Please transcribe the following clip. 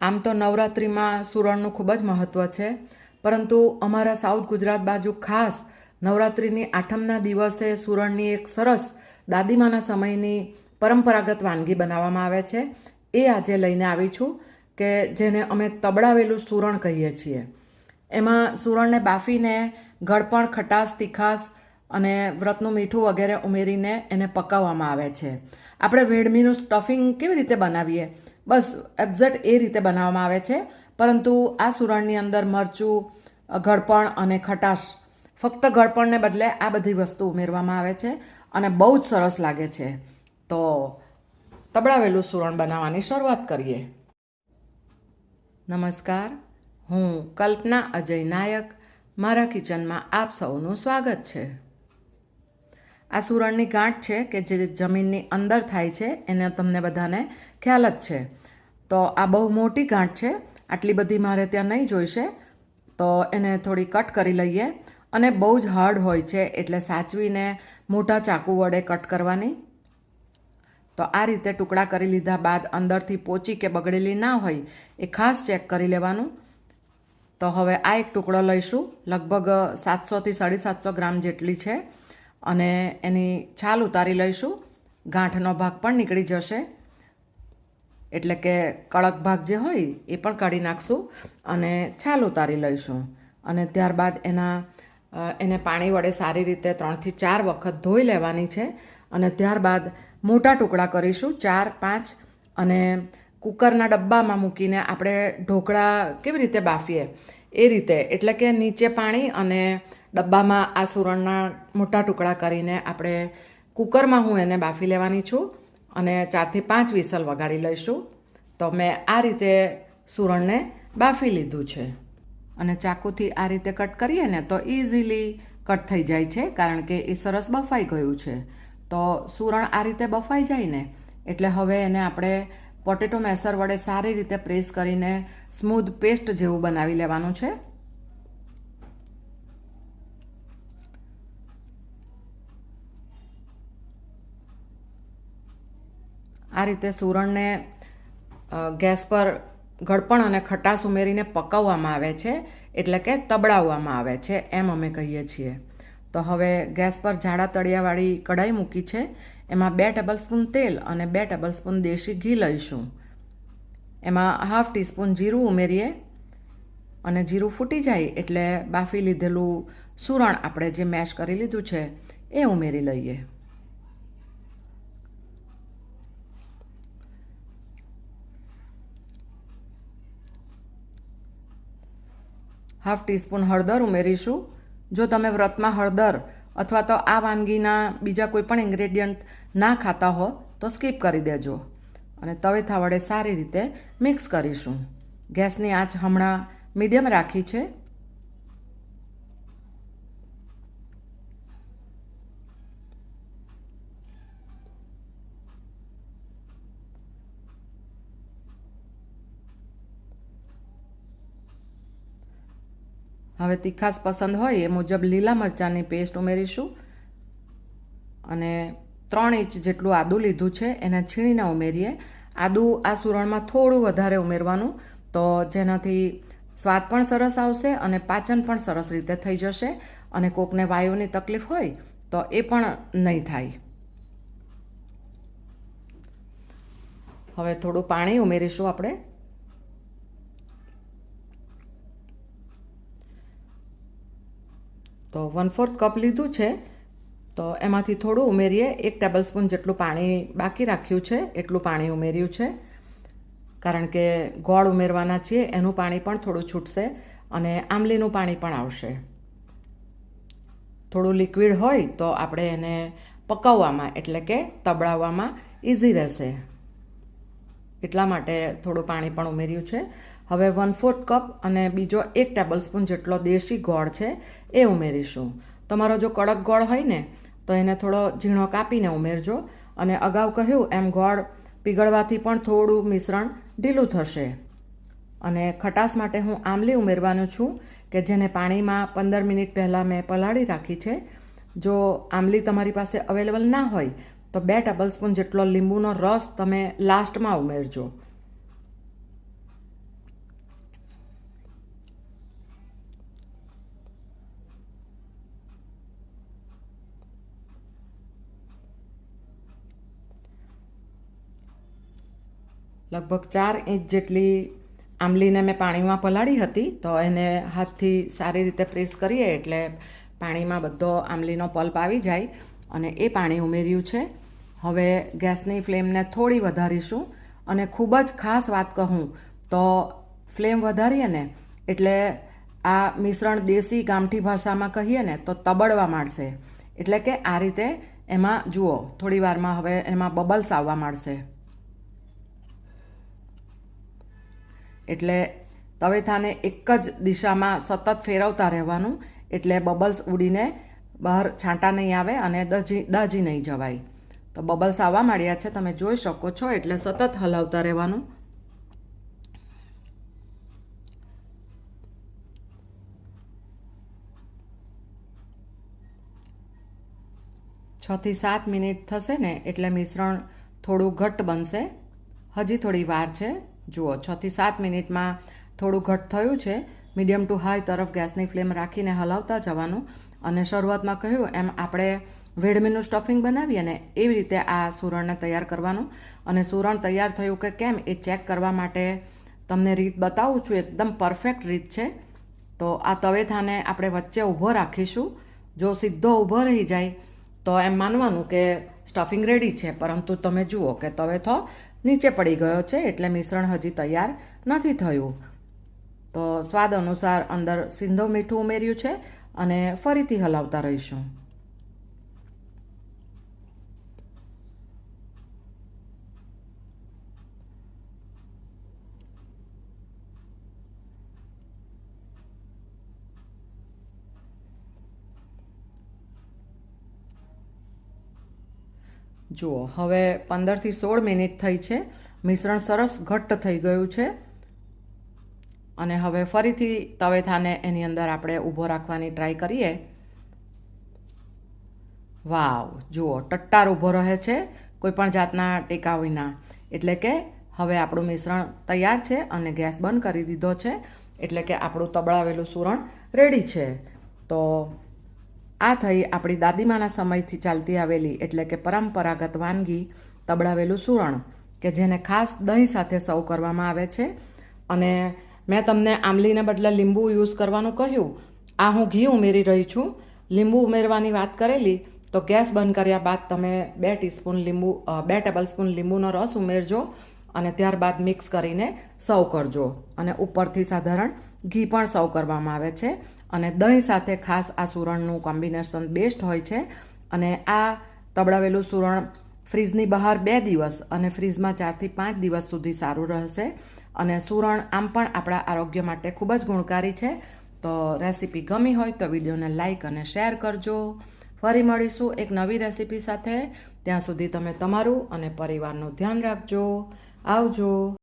આમ તો નવરાત્રિમાં સુરણનું ખૂબ જ મહત્ત્વ છે, પરંતુ અમારા સાઉથ ગુજરાત બાજુ ખાસ નવરાત્રિની આઠમના દિવસે સુરણની એક સરસ દાદીમાના સમયની પરંપરાગત વાનગી બનાવવામાં આવે છે. એ આજે લઈને આવી છું કે જેને અમે તબડાવેલું સુરણ કહીએ છીએ. એમાં સુરણને બાફીને ગળપણ, ખટાશ, તીખાશ અને વ્રતનું મીઠું વગેરે ઉમેરીને એને પકાવવામાં આવે છે. આપણે વેડમીનું સ્ટફિંગ કેવી રીતે બનાવીએ? બસ એક્ઝેક્ટ એ રીતે બનાવવામાં આવે છે. પરંતુ આ સુરણની અંદર મરચું ગળપણ અને ખટાશ, ફક્ત ગળપણને બદલે આ બધી વસ્તુ ઉમેરવામાં આવે છે અને બહુ જ સરસ લાગે છે. તો તબડાવેલું સુરણ બનાવવાની શરૂઆત કરીએ. નમસ્કાર, હું કલ્પના અજય નાયક. મારા કિચનમાં આપ સૌનું સ્વાગત છે. આ સુરણની ગાંઠ છે કે જે જમીનની અંદર થાય છે, એને તમને બધાને ખ્યાલ જ છે. તો આ બહુ મોટી ગાંઠ છે. આટલી બધી મારે ત્યાં નહીં જોઈશે તો એને થોડી કટ કરી લઈએ. અને બહુ જ હાર્ડ હોય છે, એટલે સાચવીને મોટા ચાકુ વડે કટ કરવાની. તો આ રીતે ટુકડા કરી લીધા બાદ અંદરથી પોચી કે બગડેલી ના હોય એ ખાસ ચેક કરી લેવાનું. તો હવે આ એક ટુકડો લઈશું. લગભગ સાતસોથી સાડી સાતસો ગ્રામ જેટલી છે. અને એની છાલ ઉતારી લઈશું. ગાંઠનો ભાગ પણ નીકળી જશે. એટલે કે કડક ભાગ જે હોય એ પણ કાઢી નાખશું અને છાલ ઉતારી લઈશું. અને ત્યારબાદ એના એને પાણી વડે સારી રીતે ત્રણથી ચાર વખત ધોઈ લેવાની છે. અને ત્યારબાદ મોટા ટુકડા કરીશું, ચાર, પાંચ, અને કુકરના ડબ્બામાં મૂકીને આપણે ઢોકળા કેવી રીતે બાફીએ? એ રીતે. એટલે કે નીચે પાણી અને ડબ્બામાં આ સુરણના મોટા ટુકડા કરીને આપણે કુકરમાં હું એને બાફી લેવાની છું. અને ચારથી પાંચ વિસલ વગાડી લઈશું. તો મેં આ રીતે સુરણને બાફી લીધું છે. અને ચાકુથી આ રીતે કટ કરીએ ને તો ઇઝીલી કટ થઈ જાય છે, કારણ કે એ સરસ બફાઈ ગયું છે. તો સુરણ આ રીતે બફાઈ જાય ને, એટલે હવે એને આપણે પોટેટો મેસર વડે સારી રીતે પ્રેસ કરીને સ્મૂધ પેસ્ટ જેવું બનાવી લેવાનું છે. આ રીતે સુરણને ગેસ પર ગળપણ અને ખટાશ ઉમેરીને પકવવામાં આવે છે, એટલે કે તબડાવવામાં આવે છે, એમ અમે કહીએ છીએ. તો હવે ગેસ પર જાડા તળિયાવાળી કઢાઈ મૂકી છે, એમાં બે ટેબલ સ્પૂન તેલ અને બે ટેબલ સ્પૂન દેશી ઘી લઈશું. એમાં હાફ ટીસ્પૂન જીરું ઉમેરીએ અને જીરું ફૂટી જાય એટલે બાફી લીધેલું સુરણ આપણે જે મેશ કરી લીધું છે, એ ઉમેરી લઈએ. હાફ ટીસ્પૂન હળદર ઉમેરીશું. જો તમે વ્રતમાં હળદર અથવા તો આ વાનગીના બીજા કોઈ પણ ઇન્ગ્રેડિયન્ટ ના ખાતા હો, તો સ્કીપ કરી દેજો. અને તવેથા વડે સારી રીતે મિક્સ કરીશું. ગેસની આંચ હમણાં મીડિયમ રાખી છે. હવે તીખાસ પસંદ હોય એ મુજબ લીલા મરચાંની પેસ્ટ ઉમેરીશું. અને ત્રણ ઇંચ જેટલું આદું લીધું છે, એને છીણીને ઉમેરીએ. આદું આ સુરણમાં થોડું વધારે ઉમેરવાનું, તો જેનાથી સ્વાદ પણ સરસ આવશે અને પાચન પણ સરસ રીતે થઈ જશે. અને કોકને વાયુની તકલીફ હોય, તો એ પણ નહીં થાય. હવે થોડું પાણી ઉમેરીશું આપણે. તો વન ફોર્થ કપ લીધું છે. તો એમાંથી થોડું ઉમેરીએ. એક ટેબલ સ્પૂન જેટલું પાણી બાકી રાખ્યું છે. એટલું પાણી ઉમેર્યું છે. કારણ કે ગોળ ઉમેરવાના છીએ, એનું પાણી પણ થોડું છૂટશે અને આંબલીનું પાણી પણ આવશે. થોડું લિક્વિડ હોય તો આપણે એને પકવવામાં, એટલે કે તબડાવવામાં ઇઝી રહેશે. એટલા માટે થોડું પાણી પણ ઉમેર્યું છે. હવે વન ફોર્થ કપ અને બીજો એક ટેબલ સ્પૂન જેટલો દેશી ગોળ છે એ ઉમેરીશું. તમારો જો કડક ગોળ હોય ને, તો એને થોડો ઝીણો કાપીને ઉમેરજો અને અગાઉ કહ્યું એમ ગોળ પીગળવાથી પણ થોડું મિશ્રણ ઢીલું થશે. અને ખટાશ માટે હું આમલી ઉમેરવાનું છું કે જેને પાણીમાં પંદર મિનિટ પહેલાં મેં પલાળી રાખી છે. જો આંબલી તમારી પાસે અવેલેબલ ના હોય તો બે ટેબલસ્પૂન જેટલો લીંબુનો રસ તમે લાસ્ટમાં ઉમેરજો. લગભગ ચાર ઇંચ જેટલી આંબલીને મેં પાણીમાં પલાળી હતી, તો એને હાથથી સારી રીતે પ્રેસ કરીએ એટલે પાણીમાં બધો આંબલીનો પલ્પ આવી જાય અને એ પાણી ઉમેર્યું છે. હવે ગેસની ફ્લેમને થોડી વધારીશું અને ખૂબ જ ખાસ વાત કહું તો ફ્લેમ વધારીએ ને એટલે આ મિશ્રણ દેશી ગામઠી ભાષામાં કહીએ ને તો તબડવા માંડશે. એટલે કે આ રીતે એમાં જુઓ, થોડી વારમાં હવે એમાં બબલ્સ આવવા માંડશે. એટલે તવેથાને એક જ દિશામાં સતત ફેરવતા રહેવાનું, એટલે બબલ્સ ઉડીને બહાર છાંટા નહીં આવે અને દજી દાજી નહીં જવાય. તો બબલ્સ આવવા માંડ્યા છે, તમે જોઈ શકો છો, એટલે સતત હલાવતા રહેવાનું. છથી સાત મિનિટ થશે ને, એટલે મિશ્રણ થોડું ઘટ્ટ બનશે. હજી થોડી વાર છે. જુઓ છથી સાત મિનિટમાં થોડું ઘટ્ટ થયું છે. મીડિયમ ટુ હાઈ તરફ ગેસની ફ્લેમ રાખીને હલાવતા જવાનું. અને શરૂઆતમાં કહ્યું, એમ આપણે વેડમીનું સ્ટફિંગ બનાવીએ ને એવી રીતે આ સુરણને તૈયાર કરવાનું. અને સુરણ તૈયાર થયું કે કેમ એ ચેક કરવા માટે તમને રીત બતાવું છું. એકદમ પરફેક્ટ રીત છે. તો આ તવેથાને આપણે વચ્ચે ઊભો રાખીશું. જો સીધો ઊભો રહી જાય, તો એમ માનવાનું કે સ્ટફિંગ રેડી છે. પરંતુ તમે જુઓ કે તવેથો નીચે પડી ગયો છે એટલે મિશ્રણ હજી તૈયાર નથી થયું. તો સ્વાદ અનુસાર અંદર સિંધો મીઠું ઉમેર્યું છે અને ફરીથી હલાવતા રહીશું. જુઓ, હવે પંદરથી સોળ મિનિટ થઈ છે. મિશ્રણ સરસ ઘટ્ટ થઈ ગયું છે. અને હવે ફરીથી તવેથાને એની અંદર આપણે ઊભો રાખવાની ટ્રાય કરીએ. વાવ, જુઓ, ટટ્ટાર ઊભો રહે છે કોઈપણ જાતના ટેકા વિના. એટલે કે હવે આપણું મિશ્રણ તૈયાર છે અને ગેસ બંધ કરી દીધો છે. એટલે કે આપણું તબળાવેલું સુરણ રેડી છે. તો આ થઈ આપણી દાદીમાના સમયથી ચાલતી આવેલી એટલે કે પરંપરાગત વાનગી તબડાવેલું સુરણ કે જેને ખાસ દહીં સાથે સર્વ કરવામાં આવે છે. અને મેં તમને આંબલીને બદલે લીંબુ યુઝ કરવાનું કહ્યું. આ હું ઘી ઉમેરી રહી છું. લીંબુ ઉમેરવાની વાત કરેલી, તો ગેસ બંધ કર્યા બાદ તમે બે ટીસ્પૂન લીંબુ બે ટેબલ સ્પૂન લીંબુનો રસ ઉમેરજો અને ત્યારબાદ મિક્સ કરીને સર્વ કરજો. અને ઉપરથી સાધારણ ઘી પણ સર્વ કરવામાં આવે છે. અને દહીં સાથે ખાસ આ સુરણનું કોમ્બિનેશન બેસ્ટ હોય છે. અને આ તબડાવેલું સુરણ ફ્રીજની બહાર બે દિવસ અને ફ્રીજમાં ચારથી પાંચ દિવસ સુધી સારું રહેશે. અને સુરણ આમ પણ આપણા આરોગ્ય માટે ખૂબ જ ગુણકારી છે. તો રેસીપી ગમી હોય તો વિડીયોને લાઈક અને શેર કરજો. ફરી મળીશું એક નવી રેસીપી સાથે. ત્યાં સુધી તમે તમારું અને પરિવારનું ધ્યાન રાખજો. આવજો.